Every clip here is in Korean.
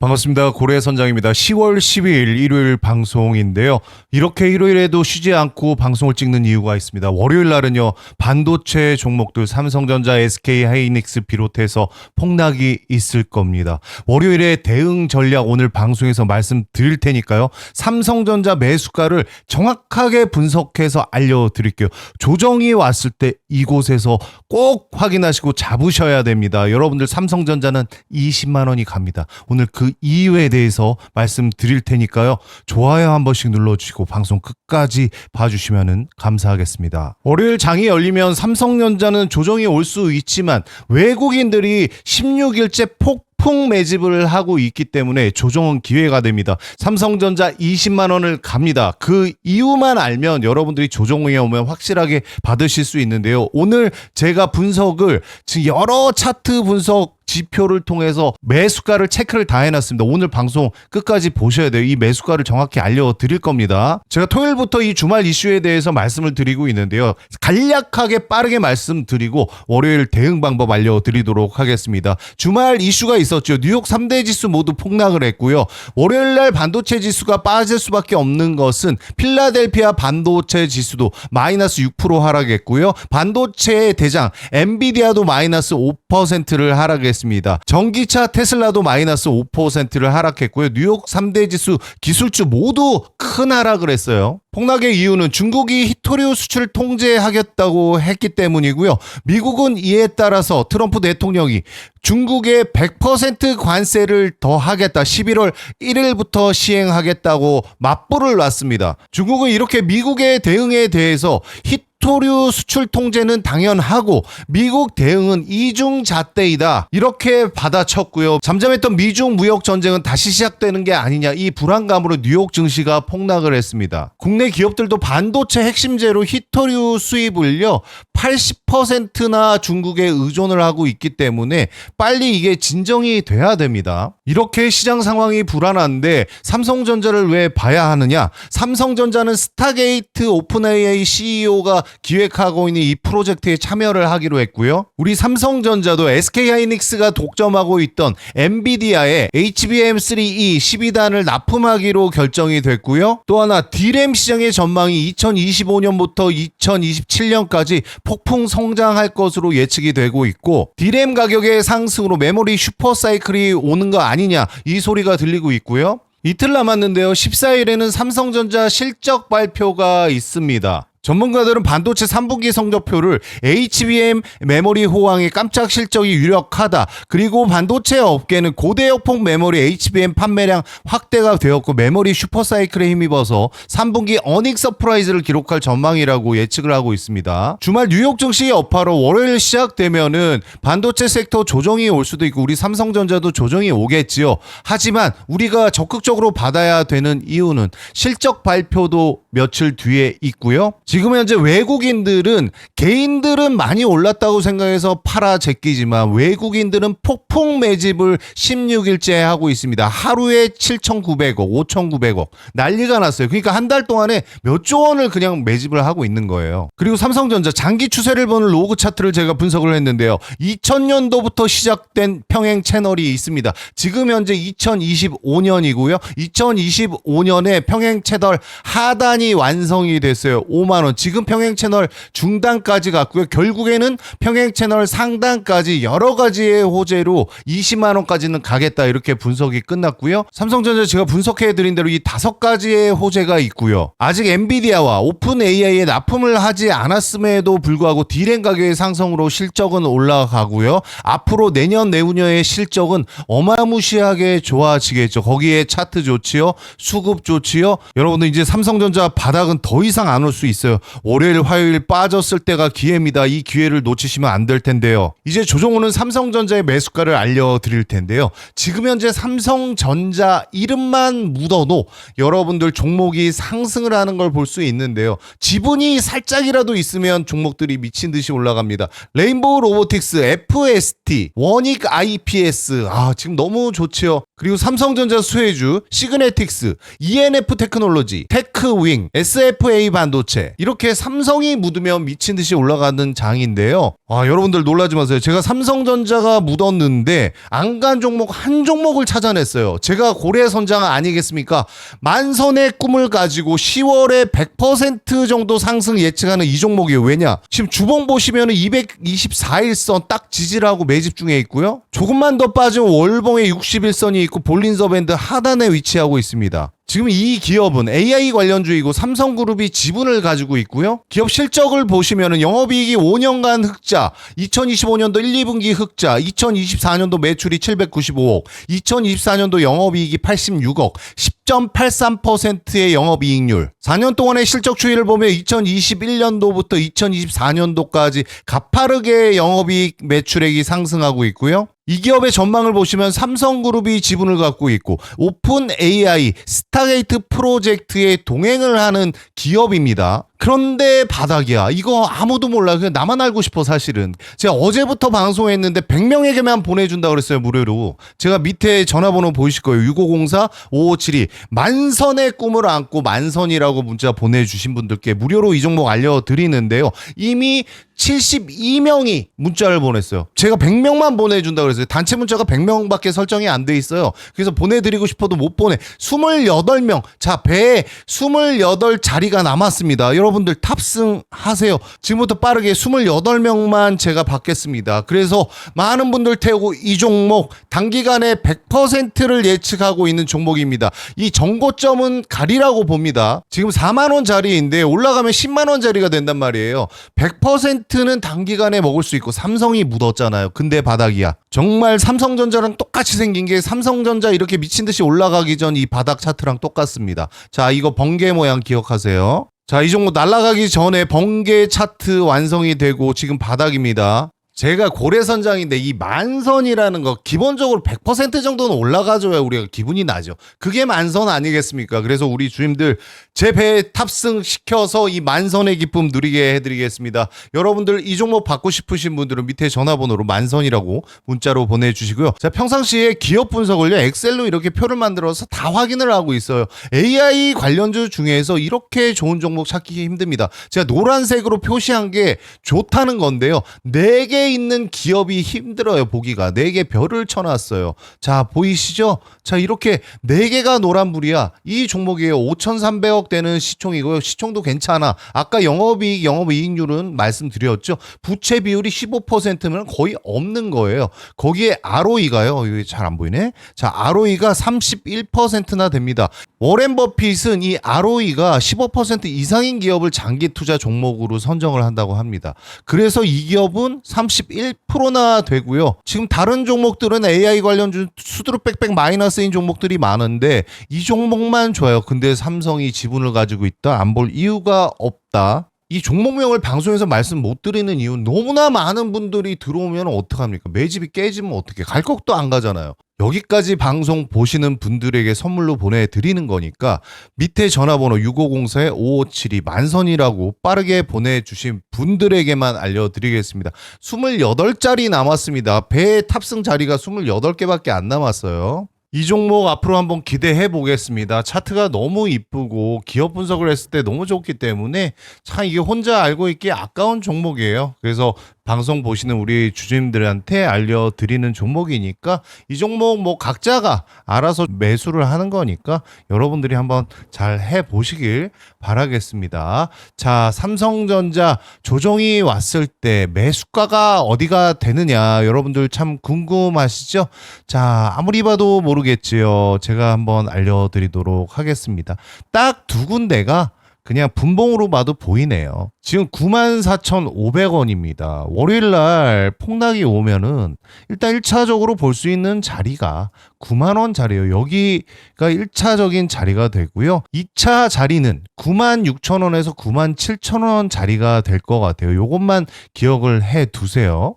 반갑습니다. 고래 선장입니다. 10월 12일 일요일 방송인데요. 이렇게 일요일에도 쉬지 않고 방송을 찍는 이유가 있습니다. 월요일 날은요, 반도체 종목들 삼성전자, SK 하이닉스 비롯해서 폭락이 있을 겁니다. 월요일에 대응 전략 오늘 방송에서 말씀드릴 테니까요. 삼성전자 매수가를 정확하게 분석해서 알려드릴게요. 조정이 왔을 때 이곳에서 꼭 확인하시고 잡으셔야 됩니다. 여러분들 삼성전자는 20만 원이 갑니다. 오늘 그 이유에 대해서 말씀드릴 테니까요. 좋아요 한 번씩 눌러주시고 방송 끝까지 봐주시면 감사하겠습니다. 월요일 장이 열리면 삼성전자는 조정이 올 수 있지만 외국인들이 16일째 폭 폭 매집을 하고 있기 때문에 조정은 기회가 됩니다. 삼성전자 20만 원을 갑니다. 그 이유만 알면 여러분들이 조정에 오면 확실하게 받으실 수 있는데요. 오늘 제가 분석을 지금 여러 차트 분석 지표를 통해서 매수가를 체크를 다 해놨습니다. 오늘 방송 끝까지 보셔야 돼요. 이 매수가를 정확히 알려드릴 겁니다. 제가 토요일부터 이 주말 이슈에 대해서 말씀을 드리고 있는데요. 간략하게 빠르게 말씀드리고 월요일 대응 방법 알려드리도록 하겠습니다. 주말 이슈가 있었죠. 뉴욕 3대 지수 모두 폭락을 했고요. 월요일 날 반도체 지수가 빠질 수밖에 없는 것은 필라델피아 반도체 지수도 마이너스 6% 하락했고요. 반도체의 대장 엔비디아도 마이너스 5%를 하락했습니다. 전기차 테슬라도 마이너스 5%를 하락했고요. 뉴욕 3대 지수 기술주 모두 큰 하락을 했어요. 폭락의 이유는 중국이 히토리오 수출 통제하겠다고 했기 때문이고요. 미국은 이에 따라서 트럼프 대통령이 중국에 100% 관세를 더 하겠다. 11월 1일부터 시행하겠다고 맞불을 놨습니다. 중국은 이렇게 미국의 대응에 대해서 히 히토류 수출 통제는 당연하고 미국 대응은 이중 잣대이다 이렇게 받아쳤고요. 잠잠했던 미중 무역 전쟁은 다시 시작되는 게 아니냐 이 불안감으로 뉴욕 증시가 폭락을 했습니다. 국내 기업들도 반도체 핵심재로 히토류 수입을요 80%나 중국에 의존을 하고 있기 때문에 빨리 이게 진정이 돼야 됩니다. 이렇게 시장 상황이 불안한데 삼성전자를 왜 봐야 하느냐? 삼성전자는 스타게이트 오픈 AI CEO가 기획하고 있는 이 프로젝트에 참여를 하기로 했고요. 우리 삼성전자도 SK 하이닉스가 독점하고 있던 엔비디아의 HBM3E 12단을 납품하기로 결정이 됐고요. 또 하나 D램 시장의 전망이 2025년부터 2027년까지 폭풍 성장할 것으로 예측이 되고 있고 D램 가격의 상승으로 메모리 슈퍼 사이클이 오는 거 아니냐 이 소리가 들리고 있고요. 이틀 남았는데요. 14일에는 삼성전자 실적 발표가 있습니다. 전문가들은 반도체 3분기 성적표를 HBM 메모리 호황의 깜짝 실적이 유력하다. 그리고 반도체 업계는 고대역폭 메모리 HBM 판매량 확대가 되었고 메모리 슈퍼사이클에 힘입어서 3분기 어닝 서프라이즈를 기록할 전망이라고 예측을 하고 있습니다. 주말 뉴욕 증시 여파로 월요일 시작되면은 반도체 섹터 조정이 올 수도 있고 우리 삼성전자도 조정이 오겠지요. 하지만 우리가 적극적으로 받아야 되는 이유는 실적 발표도 며칠 뒤에 있고요. 지금 현재 외국인들은 개인들은 많이 올랐다고 생각해서 팔아 제끼지만 외국인들은 폭풍 매집을 16일째 하고 있습니다. 하루에 7,900억, 5,900억 난리가 났어요. 그러니까 한 달 동안에 몇 조 원을 그냥 매집을 하고 있는 거예요. 그리고 삼성전자 장기 추세를 보는 로그 차트를 제가 분석을 했는데요. 2000년도부터 시작된 평행 채널이 있습니다. 지금 현재 2025년이고요. 2025년에 평행 채널 하단이 완성이 됐어요. 5만 원. 지금 평행 채널 중단까지 갔고요. 결국에는 평행 채널 상단까지 여러 가지의 호재로 20만 원까지는 가겠다 이렇게 분석이 끝났고요. 삼성전자 제가 분석해 드린 대로 이 다섯 가지의 호재가 있고요. 아직 엔비디아와 오픈 AI에 납품을 하지 않았음에도 불구하고 디램 가격의 상승으로 실적은 올라가고요. 앞으로 내년 내후년의 실적은 어마무시하게 좋아지겠죠. 거기에 차트 좋지요. 수급 좋지요. 여러분들 이제 삼성전자 바닥은 더 이상 안 올 수 있어요. 월요일, 화요일 빠졌을 때가 기회입니다. 이 기회를 놓치시면 안 될 텐데요. 이제 조정호는 삼성전자의 매수가를 알려드릴 텐데요. 지금 현재 삼성전자 이름만 묻어도 여러분들 종목이 상승을 하는 걸 볼 수 있는데요. 지분이 살짝이라도 있으면 종목들이 미친 듯이 올라갑니다. 레인보우 로보틱스, FST, 원익 IPS, 아 지금 너무 좋지요. 그리고 삼성전자 수혜주, 시그네틱스, ENF 테크놀로지, 테크윙, SFA 반도체 이렇게 삼성이 묻으면 미친 듯이 올라가는 장인데요. 아, 여러분들 놀라지 마세요. 제가 삼성전자가 묻었는데 안 간 종목 한 종목을 찾아냈어요. 제가 고래선장 아니겠습니까? 만선의 꿈을 가지고 10월에 100% 정도 상승 예측하는 이 종목이에요. 왜냐? 지금 주봉 보시면은 224일선 딱 지지하고 매집 중에 있고요. 조금만 더 빠지면 월봉에 61선이 있고 볼린저 밴드 하단에 위치하고 있습니다. 지금 이 기업은 AI 관련주이고 삼성그룹이 지분을 가지고 있고요. 기업 실적을 보시면은 영업이익이 5년간 흑자, 2025년도 1, 2분기 흑자, 2024년도 매출이 795억, 2024년도 영업이익이 86억, 10.83%의 영업이익률. 4년 동안의 실적 추이를 보면 2021년도부터 2024년도까지 가파르게 영업이익 매출액이 상승하고 있고요. 이 기업의 전망을 보시면 삼성그룹이 지분을 갖고 있고 오픈 AI 스타게이트 프로젝트에 동행을 하는 기업입니다. 그런데 바닥이야. 이거 아무도 몰라. 그냥 나만 알고 싶어 사실은. 제가 어제부터 방송했는데 100명에게만 보내준다 그랬어요 무료로. 제가 밑에 전화번호 보이실 거예요. 6504-5572 만선의 꿈을 안고 만선이라고 문자 보내주신 분들께 무료로 이 종목 알려드리는데요. 이미 72명이 문자를 보냈어요. 제가 100명만 보내준다 그랬어요. 단체 문자가 100명밖에 설정이 안 돼 있어요. 그래서 보내드리고 싶어도 못 보내. 28명. 자, 배에 28자리가 남았습니다. 여러분들 탑승하세요. 지금부터 빠르게 28명만 제가 받겠습니다. 그래서 많은 분들 태우고 이 종목 단기간에 100%를 예측하고 있는 종목입니다. 이 정고점은 가리라고 봅니다. 지금 4만원짜리인데 올라가면 10만원짜리가 된단 말이에요. 100%는 단기간에 먹을 수 있고 삼성이 묻었잖아요. 근데 바닥이야. 정말 삼성전자랑 똑같이 생긴 게 삼성전자 이렇게 미친 듯이 올라가기 전 이 바닥 차트랑 똑같습니다. 자, 이거 번개 모양 기억하세요. 자, 이 종목 날아가기 전에 번개 차트 완성이 되고 지금 바닥입니다. 제가 고래선장인데 이 만선이라는 거 기본적으로 100% 정도는 올라가줘야 우리가 기분이 나죠. 그게 만선 아니겠습니까? 그래서 우리 주임들 제 배에 탑승시켜서 이 만선의 기쁨 누리게 해드리겠습니다. 여러분들 이 종목 받고 싶으신 분들은 밑에 전화번호로 만선이라고 문자로 보내주시고요. 자, 평상시에 기업 분석을요, 엑셀로 이렇게 표를 만들어서 다 확인을 하고 있어요. AI 관련주 중에서 이렇게 좋은 종목 찾기 힘듭니다. 제가 노란색으로 표시한 게 좋다는 건데요. 4개 있는 기업이 힘들어요, 보기가. 4개 별을 쳐놨어요. 자, 보이시죠? 자, 이렇게 4개가 노란불이야. 이 종목이에요. 5,300억 되는 시총이고요. 시총도 괜찮아. 아까 영업이익, 영업이익률은 말씀드렸죠. 부채 비율이 15%면 거의 없는 거예요. 거기에 ROE가요. 이게 잘 안 보이네. 자, ROE가 31%나 됩니다. 워렌 버핏은 이 ROE가 15% 이상인 기업을 장기 투자 종목으로 선정을 한다고 합니다. 그래서 이 기업은 31%나 되고요. 지금 다른 종목들은 AI 관련주 수두룩 빽빽 마이너스인 종목들이 많은데 이 종목만 좋아요. 근데 삼성이 지분을 가지고 있다. 안 볼 이유가 없다. 이 종목명을 방송에서 말씀 못 드리는 이유는 너무나 많은 분들이 들어오면 어떡합니까? 매집이 깨지면 어떻게? 갈 것도 안 가잖아요. 여기까지 방송 보시는 분들에게 선물로 보내드리는 거니까 밑에 전화번호 6504-5572 만선이라고 빠르게 보내주신 분들에게만 알려드리겠습니다. 28자리 남았습니다. 배 탑승 자리가 28개밖에 안 남았어요. 이 종목 앞으로 한번 기대해 보겠습니다. 차트가 너무 이쁘고 기업 분석을 했을 때 너무 좋기 때문에 참 이게 혼자 알고 있기 아까운 종목이에요. 그래서 방송 보시는 우리 주주님들한테 알려드리는 종목이니까 이 종목 뭐 각자가 알아서 매수를 하는 거니까 여러분들이 한번 잘 해보시길 바라겠습니다. 자, 삼성전자 조정이 왔을 때 매수가가 어디가 되느냐 여러분들 참 궁금하시죠? 자, 아무리 봐도 모르겠지요. 제가 한번 알려드리도록 하겠습니다. 딱 두 군데가 그냥 분봉으로 봐도 보이네요. 지금 94,500원입니다. 월요일 날 폭락이 오면은 일단 1차적으로 볼 수 있는 자리가 9만 원 자리예요. 여기가 1차적인 자리가 되고요. 2차 자리는 96,000원에서 97,000원 자리가 될 것 같아요. 요것만 기억을 해 두세요.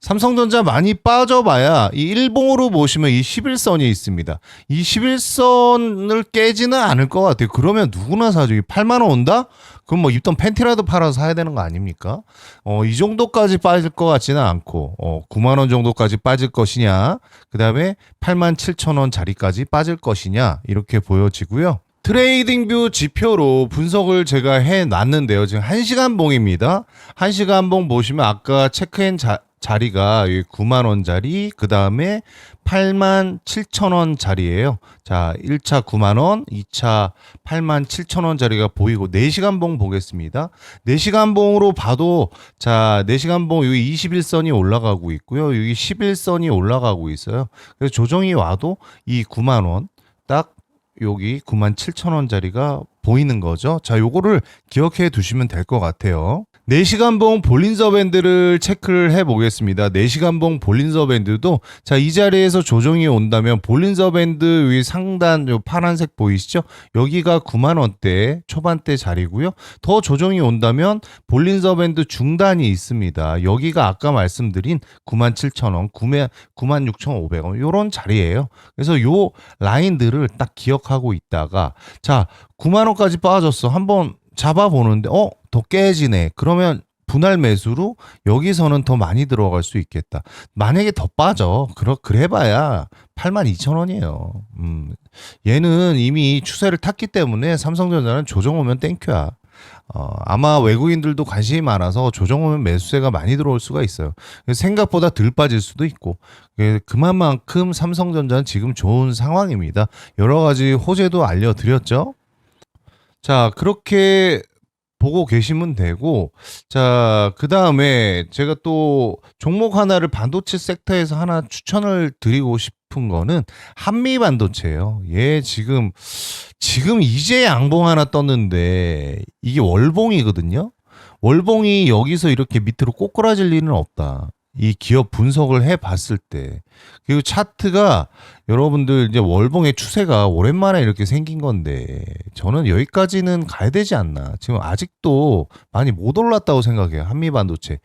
삼성전자 많이 빠져봐야 이 일봉으로 보시면 이 11선이 있습니다. 이 11선을 깨지는 않을 것 같아요. 그러면 누구나 사죠. 8만 원 온다? 그럼 뭐 입던 팬티라도 팔아서 사야 되는 거 아닙니까? 어, 이 정도까지 빠질 것 같지는 않고, 어, 9만 원 정도까지 빠질 것이냐, 그 다음에 8만 7천 원 자리까지 빠질 것이냐, 이렇게 보여지고요. 트레이딩 뷰 지표로 분석을 제가 해 놨는데요. 지금 1시간 봉입니다. 1시간 봉 보시면 아까 체크인 자, 자리가 9만 원짜리, 그 다음에 8만 7천 원짜리예요. 자, 1차 9만 원, 2차 8만 7천 원짜리가 보이고 4시간 봉 보겠습니다. 4시간 봉으로 봐도 자, 4시간 봉 여기 21선이 올라가고 있고요. 여기 11선이 올라가고 있어요. 그래서 조정이 와도 이 9만 원 딱 여기 9만 7천 원짜리가 보이는 거죠. 자, 요거를 기억해 두시면 될 것 같아요. 4시간 봉 볼린저 밴드를 체크를 해 보겠습니다. 4시간 봉 볼린저 밴드도 자, 이 자리에서 조정이 온다면 볼린저 밴드 위 상단 요 파란색 보이시죠? 여기가 9만 원대 초반대 자리고요. 더 조정이 온다면 볼린저 밴드 중단이 있습니다. 여기가 아까 말씀드린 9만 7천 원, 9만 9만 6,500원 요런 자리예요. 그래서 요 라인들을 딱 기억하고 있다가 자, 9만 원까지 빠졌어. 한번 잡아 보는데 어, 더 깨지네. 그러면 분할 매수로 여기서는 더 많이 들어갈 수 있겠다. 만약에 더 빠져. 그러 그래 봐야 8만 2천 원이에요. 음. 얘는 이미 추세를 탔기 때문에 삼성전자는 조정 오면 땡큐야. 어, 아마 외국인들도 관심이 많아서 조정 오면 매수세가 많이 들어올 수가 있어요. 생각보다 덜 빠질 수도 있고 예, 그만큼 삼성전자는 지금 좋은 상황입니다. 여러 가지 호재도 알려드렸죠. 자, 그렇게 보고 계시면 되고, 자, 그 다음에 제가 또 종목 하나를 반도체 섹터에서 하나 추천을 드리고 싶은 거는 한미 반도체예요. 얘 지금, 지금 이제 양봉 하나 떴는데, 이게 월봉이거든요? 월봉이 여기서 이렇게 밑으로 꼬꾸라질 리는 없다. 이 기업 분석을 해 봤을 때. 그리고 차트가 여러분들 이제 월봉의 추세가 오랜만에 이렇게 생긴 건데 저는 여기까지는 가야 되지 않나. 지금 아직도 많이 못 올랐다고 생각해요. 한미 반도체.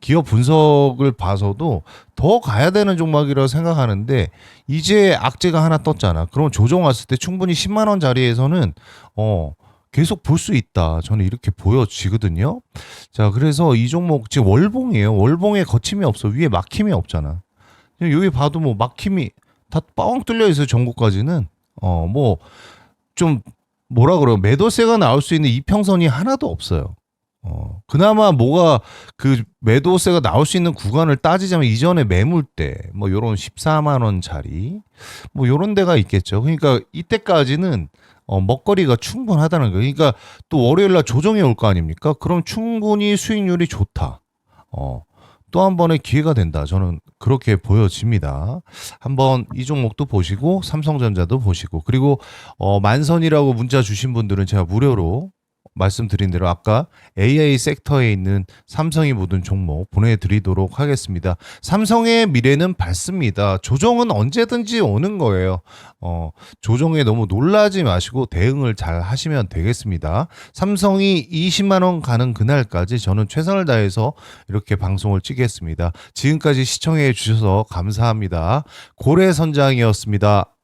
기업 분석을 봐서도 더 가야 되는 종목이라고 생각하는데 이제 악재가 하나 떴잖아. 그럼 조정 왔을 때 충분히 10만 원 자리에서는 어 계속 볼 수 있다. 저는 이렇게 보여지거든요. 자, 그래서 이 종목 지금 월봉이에요. 월봉에 거침이 없어. 위에 막힘이 없잖아. 여기 봐도 뭐 막힘이 다뻥 뚫려 있어요. 전국까지는. 어, 뭐 좀 뭐라 그래요. 매도세가 나올 수 있는 이평선이 하나도 없어요. 어, 그나마 뭐가 그 매도세가 나올 수 있는 구간을 따지자면 이전에 매물대 뭐 요런 14만 원 짜리 뭐 요런 데가 있겠죠. 그러니까 이때까지는 어, 먹거리가 충분하다는 거예요. 그러니까 또 월요일 날 조정이 올 거 아닙니까? 그럼 충분히 수익률이 좋다. 어, 또 한 번의 기회가 된다. 저는 그렇게 보여집니다. 한번 이 종목도 보시고 삼성전자도 보시고 그리고 어, 만선이라고 문자 주신 분들은 제가 무료로 말씀드린 대로 아까 AI 섹터에 있는 삼성이 묻은 종목 보내드리도록 하겠습니다. 삼성의 미래는 밝습니다. 조정은 언제든지 오는 거예요. 어, 조정에 너무 놀라지 마시고 대응을 잘 하시면 되겠습니다. 삼성이 20만 원 가는 그날까지 저는 최선을 다해서 이렇게 방송을 찍겠습니다. 지금까지 시청해 주셔서 감사합니다. 고래 선장이었습니다.